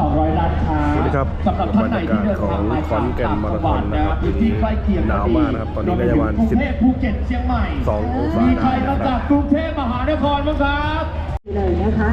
200ร้านค้าสวัสดีครับสำหรับท่านไหนที่เดินทางมาบรรยากาศของขอนแก่นมาราธอนนะครับพื้นที่ใกล้เคียงหนาวมากนะครับ ตอนนี้น่าจะประมาณกรุงเทพภูเก็ตเชียงใหม่สององศามีใครได้มานะครับจากกรุงเทพมหานครบ้างครับเลยนะคะ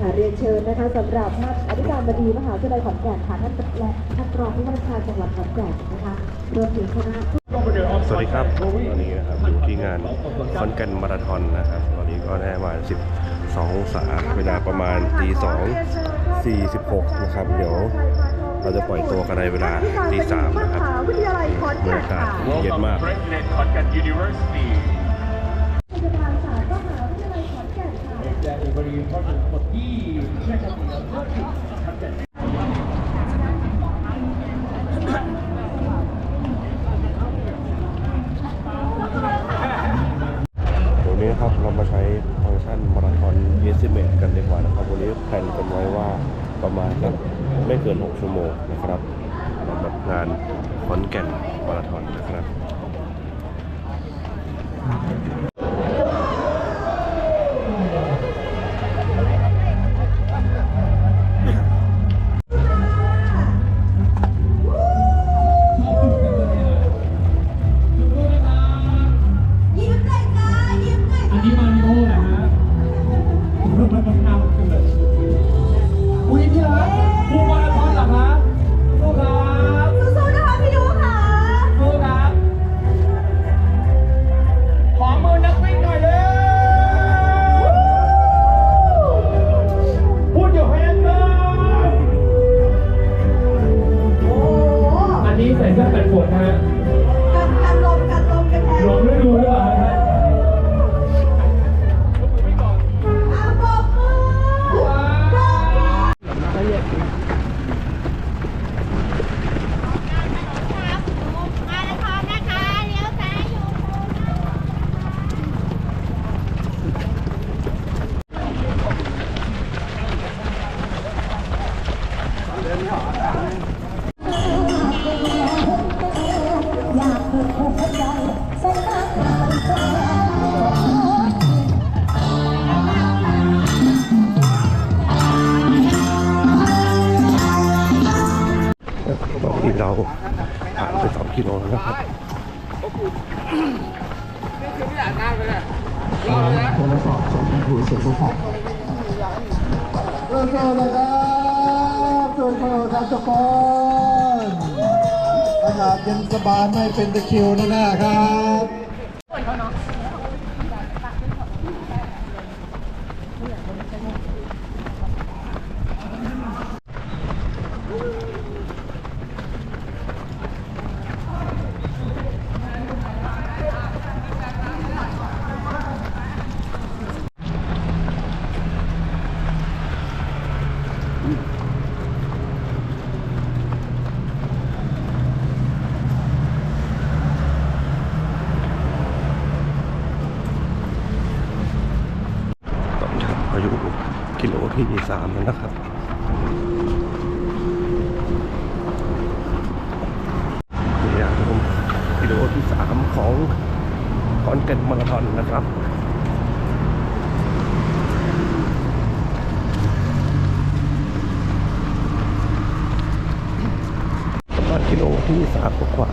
ค่ะเรียนเชิญนะคะสำหรับท่านอธิการบดีมหาวิทยาลัยขอนแก่นค่ะท่านและท่านรองผู้ว่าราชการจังหวัดขอนแก่นนะคะรวมถึงคณะสวัสดีครับตอนนี้นะครับอยู่ที่งานคอนแก่นมาราธอนนะครับตอนนี้ก็ได้ประมาณ 2องศาเวลาประมาณตีสองสี่สิบหกนะครับ เดี๋ยวเราจะปล่อยตัวกันในเวลาตีสามนะครับวิทยาลัยขอนบรรยากาศค่ะเย็นมาก บายไม่เป็นตะคิวแน่ๆครับ ตอนนี้อายุกิโลที่สามแล้วนะครับ นี่นะครับผมกิโลที่สาม ของคอนเกนมาราธอนนะครับประมาณกิโลที่สามกว่า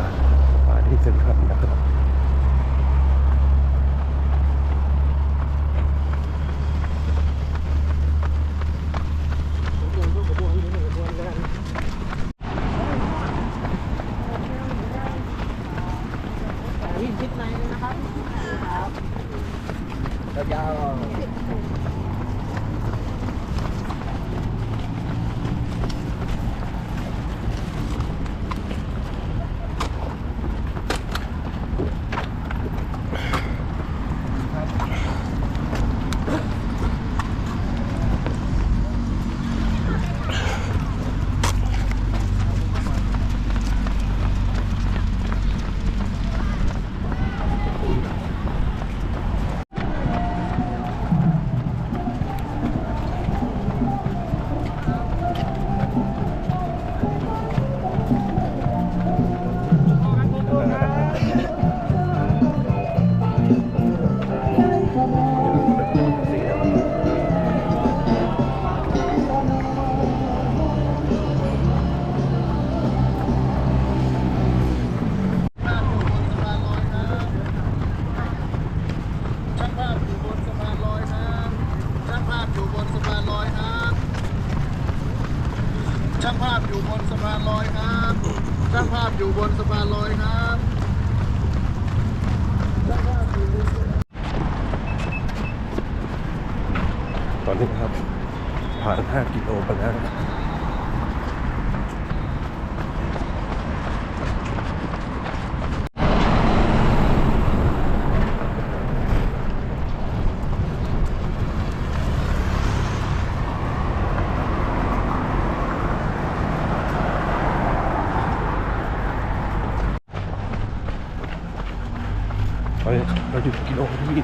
อนนี้เราอยู่กิโลที่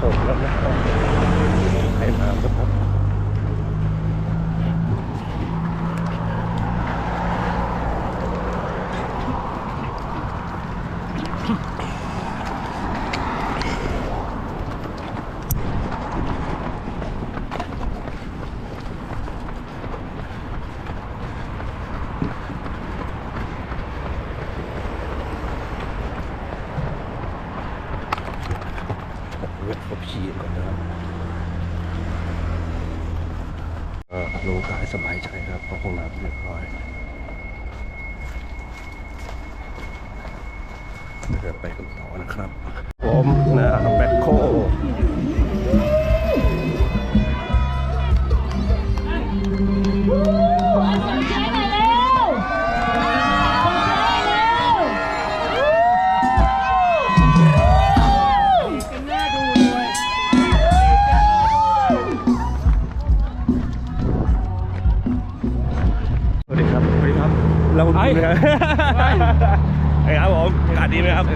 หกแล้วนะครับให้น้ำนะครับ เวทเขาขี่ก่อนนะครับเออลงกายสบายใจครับเพราะห้องน้ำเรียบร้อยเดี๋ยวไปกันต่อนะครับ ผมนะแบคโค เราไอ้ดีไหมครับไอ้ครับผมอากาศดีไหมครับ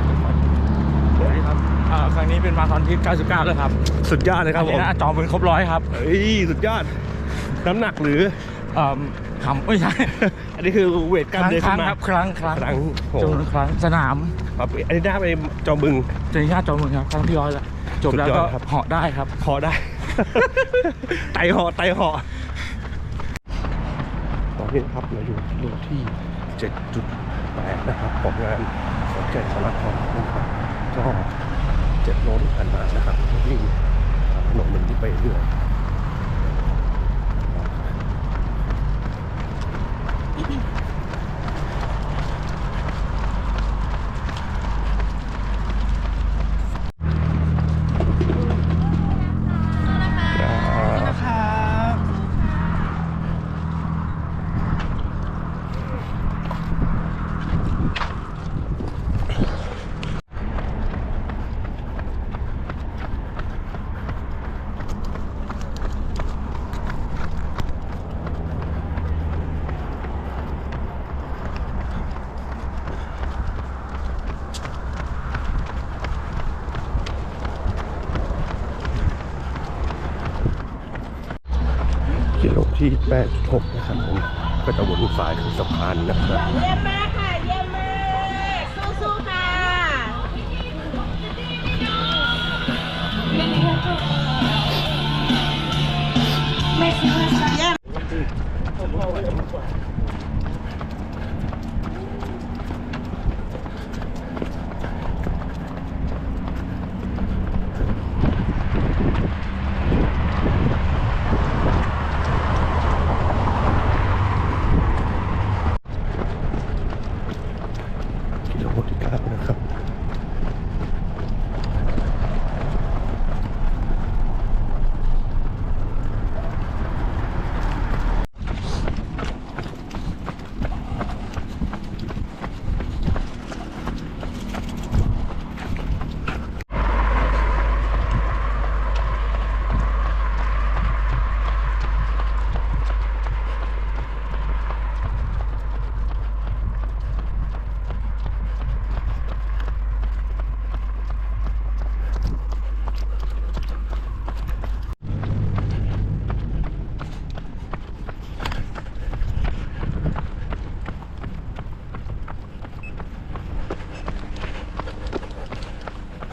สวัสดีครับ อ่าครั้งนี้เป็นมาราธอนที่ 99 แล้วครับสุดยอดเลยครับอันผนี้มนะจอมเป็นครบร้อยครับเฮ้ยสุดยอด น้ำหนักหรือ เอ่อขำไม่ใช่อันนี้คือเวทกคล้ามรั้งเนื้อคขึ้รั้งนมา ครับครั้งครั้งครั้งโห จำนวนครั้งสนามครับอันนี้ได้ไปจอมึง เจนิญาติจอมเมืองครับครั้งที่ร้อยแล้วจบแล้วสุดยก็อดครับ เหาะได้ครับ พอได้ ไตห่อไตห่อตอนนี้นะครับเราอยู่กิโลที่ 7.8 นะครับของงานสอนแก่นมาราธอนนะครับก็7โลที่ผ่านมานะครับวิ่งถนนหนึ่งที่ไปเรื่อยครับกิโล ที่8.6นะครับผมก็จะวนสายคือสะพานนะครับเยี่ยมมากค่ะเยี่ยมมากสู้ๆค่ะกิโลที่ 9 นะครับ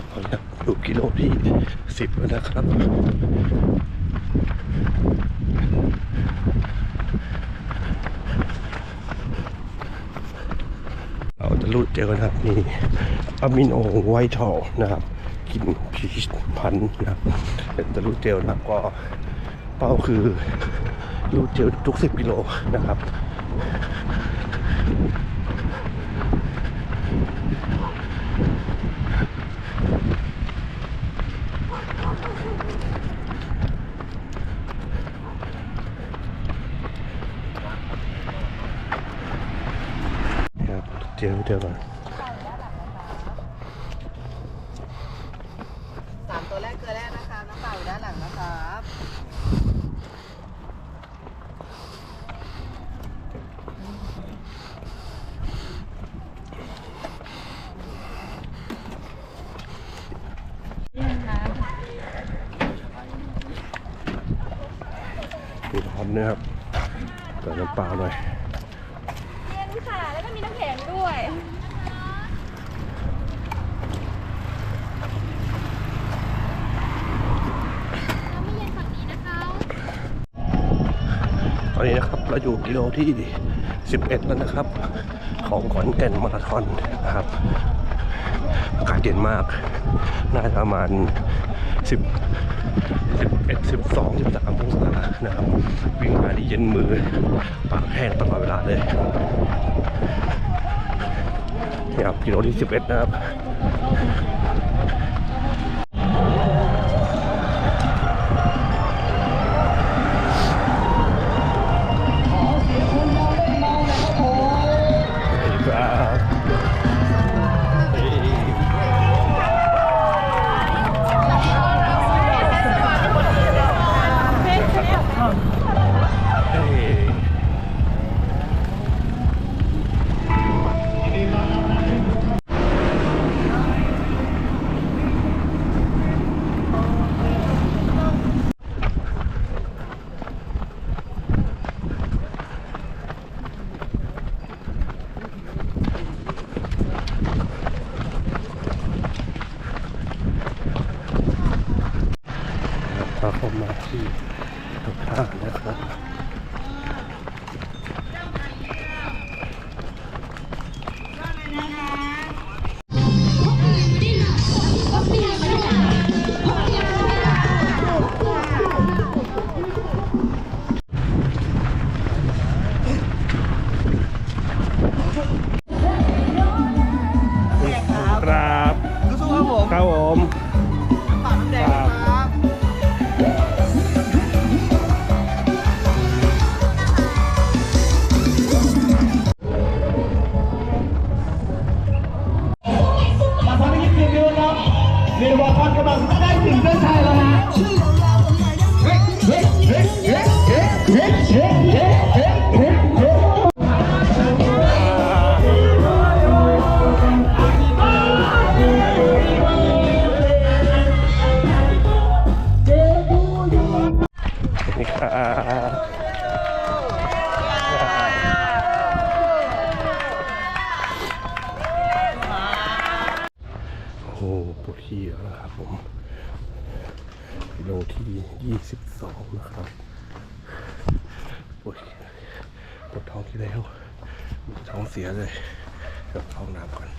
เอาละอยู่กิโลที่ 10 แล้วนะ ครับ เราจะรูดเจอนะครับมีอะมิโนไวท์ทอลนะครับกินพีชพันธุ์นะครับเป็นจะรูดเจลนะครับก็เป้าคือรูดเจลทุก10กิโลนะครับ เจอเจอก่อนสามตัวแรกเกลือแรกนะคะน้ำเปล่าอยู่ด้านหลังนะครับมีร้อนนะครับเติมน้ำเปล่าหน่อย เย็นค่ะ แล้วก็มีน้ำแข็งด้วย ต อนนี้นะครับเราอยู่กิโลที่ 11 แล้วนะครับ ของขอนแก่นมาราธอนนะครับอากาศเย็นมาก น่าจะประมาณ 10 11 12 13องศานะครับ วิ่งมาที่เย็นมือ ปากแห้งตลอดเวลาเลยนี่ครับกิโลที่ 11 นะครับ ปวดขี้แล้วนะครับผมกิโลที่ 22 นะครับปวดปวดท้องที่แล้วท้องเสียเลยเดี๋ยวเข้าห้องน้ำก่อน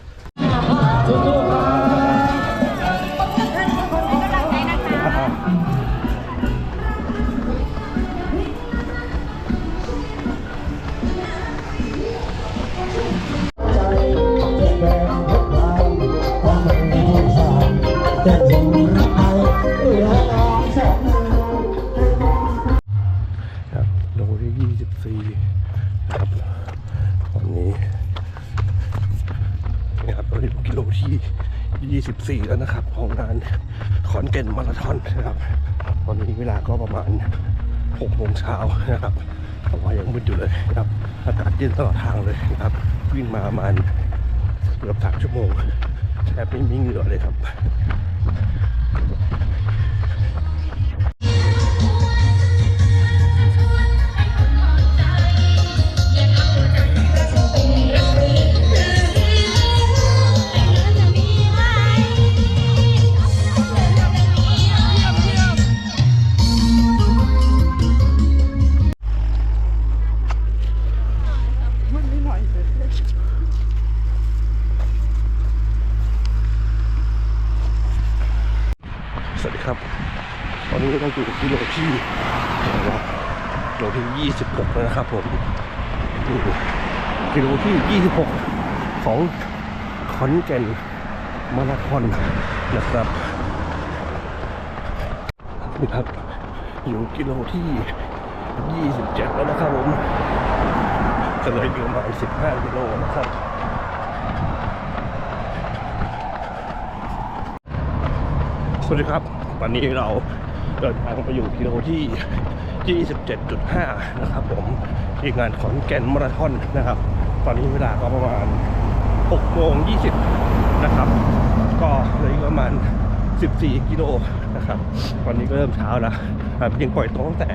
24นะครับตอนนี้นะครับเราอยู่กิโลที่ 24 แล้วนะครับ ของงานขอนแก่นมาราธอนนะครับตอนนี้เวลาก็ประมาณ6โมงเช้านะครับแต่ว่ายังมืดอยู่เลยนะครับอากาศเย็นตลอดทางเลยนะครับ วิ่งมาประมาณเกือบสามชั่วโมงแทบไม่มีเหงื่อเลยครับ 26แล้วนะครับผมกิโลที่ 26 ของขอนแก่นมาราธอนนะครับนี่ครับ อยู่กิโลที่ 27 แล้วนะครับผมจะเลยอยู่ประมาณ15กิโลนะครับสวัสดีครับ ตอนนี้เราเดินทางไปอยู่กิโลที่ 27.5 นะครับผมที่งานขอนแก่นมาราธอนนะครับ ตอนนี้เวลาก็ประมาณ6โมง20 นะครับ ก็เลยประมาณ 14 กิโลนะครับวันนี้ก็เริ่มเช้าแล้วยังปล่อยตัวตั้งแต่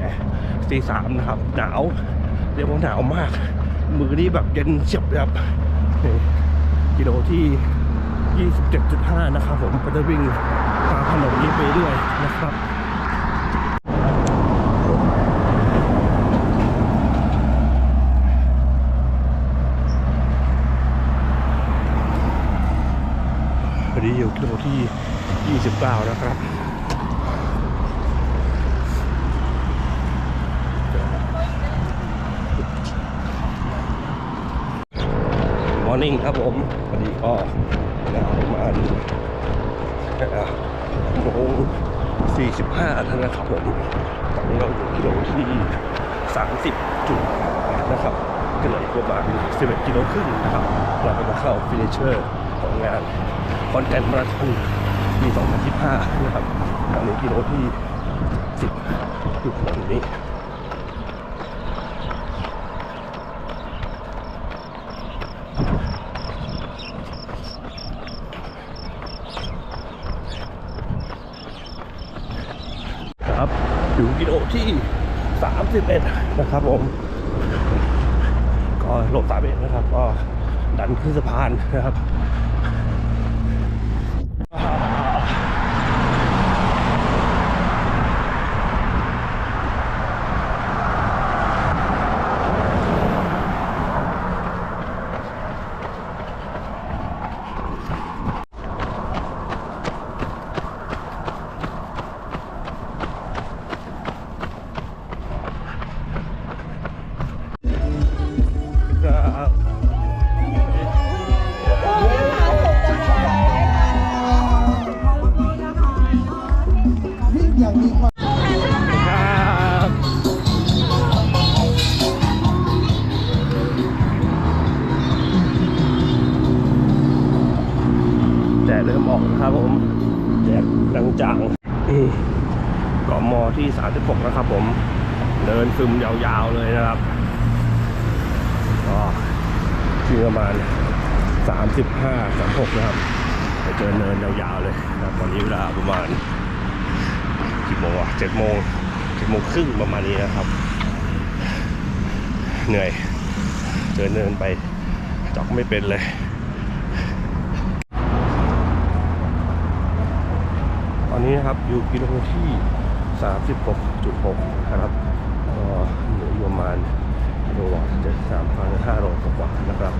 ตีสามนะครับ หนาวเรียกว่าหนาวมาก มือนี่แบบเย็นเฉียบเลยครับกิโลที่ 27.5 นะครับผมก็จะวิ่งตามถนนนี้ไปเรื่อยนะครับ นี้อยู่กิโลที่ 29นะครับมอร์นิ่งครับผมวันนี้ก็เวลาประมาณโมง45แล้วนะครับผมตอนนี้เราอยู่กิโลที่ 30จุดนะครับก็เลืออีกประมาณ11กิโลครึ่งนะครับ เราก็จะเข้าฟินิเชอร์ของงาน คอนแกนมาราธอนปี2025 นะครับตอนนี้กิโลที่ 10จุดแบบนี้ครับอยู่กิโลที่ 31 นะครับผม ก็โลสามเอ็ดนะครับ ก็ดันขึ้นสะพานนะครับ ครับ วิ่งอย่างมีความ ครับแดดเริ่มออกนะครับผมแดดดังจังเกาะมอที่ 36 นะครับผม เดินซึมยาวๆเลยนะครับ ก็ที่ ประมาณ 35 36 นะครับ ไปเจอเนินยาวๆเลยนะตอนนี้เวลาประมาณกี่โมงอะเจ็ดโมงเจ็ดโมงครึ่งประมาณนี้นะครับ เหนื่อยเดินเดินไปจอกไม่เป็นเลยตอนนี้นะครับอยู่กิโลที่ 36.6 นะครับก็เหลืออยู่ประมาณ โลวลตเจ็ดสามพันห้าร้อยกว่านะครับ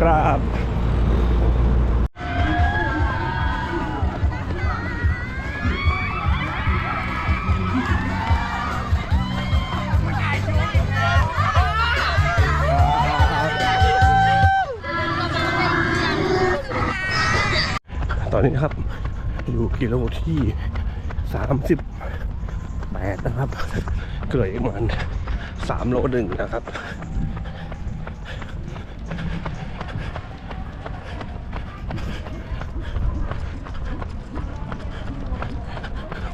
ครับ ตอนนี้นะครับ อยู่กิโลที่ 38 นะครับ เกลืออีกประมาณ3โลหนึ่งนะครับ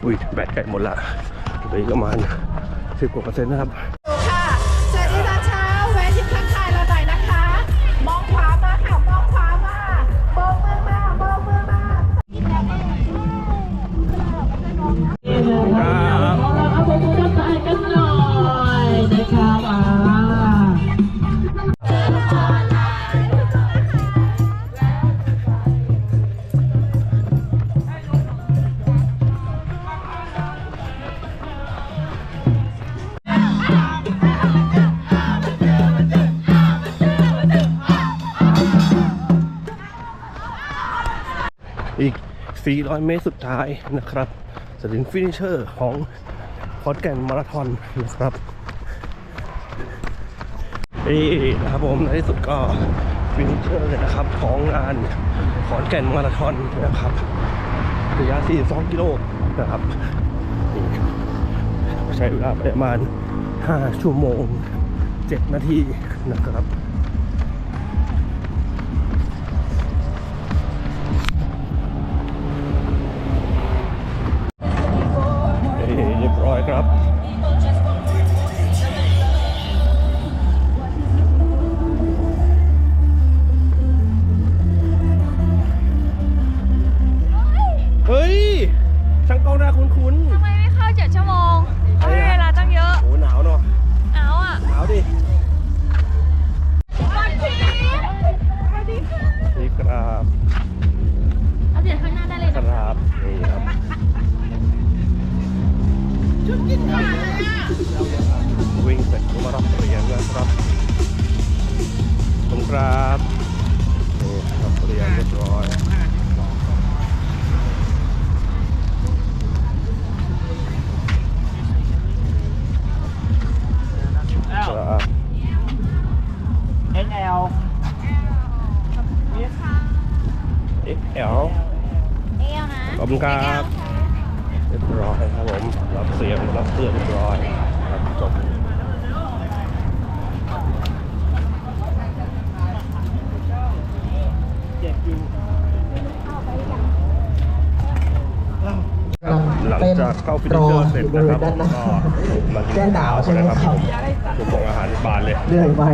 อุ้ยแบตใกล้หมดละเหลืออีกประมาณ10กว่าเปอร์เซ็นต์นะครับ 400 เมตรสุดท้ายนะครับสถึงฟินิเชอร์ของขอนแก่นมาราธอนนะครับนี่นะครับผมในที่สุดก็ฟินิเชอร์เลยนะครับของงานขอนแก่นมาราธอนนะครับระยะ 42 กิโลนะครับใช้เวลาประมาณ 5 ชั่วโมง 7 นาทีนะครับ หลังจากเข้าฟินิชเชอร์เสร็จนะครับผมก็มากินแก้หนาวใช่ไหมนะคครัรับบผมผมของอาหารบานเลยเหนื่อยไหม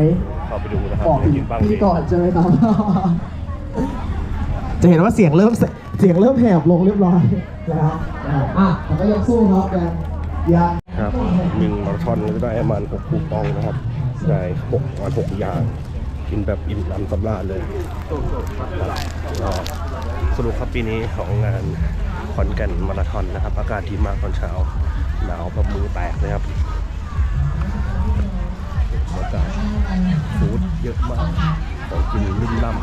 เข้าไปดูนะครับบอกมีกินบ้างพี่ดีก่อนใช่ไหมครับจะเห็นว่าเสียงเริ่มเสียงเริ่มแหบลงเรียบร้อยแล้วอะแต่ก็ยังสู้ครับยังยังครับวิ่งมาราธอนก็ได้ประมาณ6คูปองนะครับได้6ประมาณ6อย่างกินแบบอิ่มลำสำราญเลยก็สรุปครับปีนี้ของงาน ขอนแก่นมาราธอนนะครับ อากาศดีมากตอนเช้า หนาวแบบมือแตกเลยครับอากาศฟู้ดเยอะมาก ของกินลุ่มล่ำ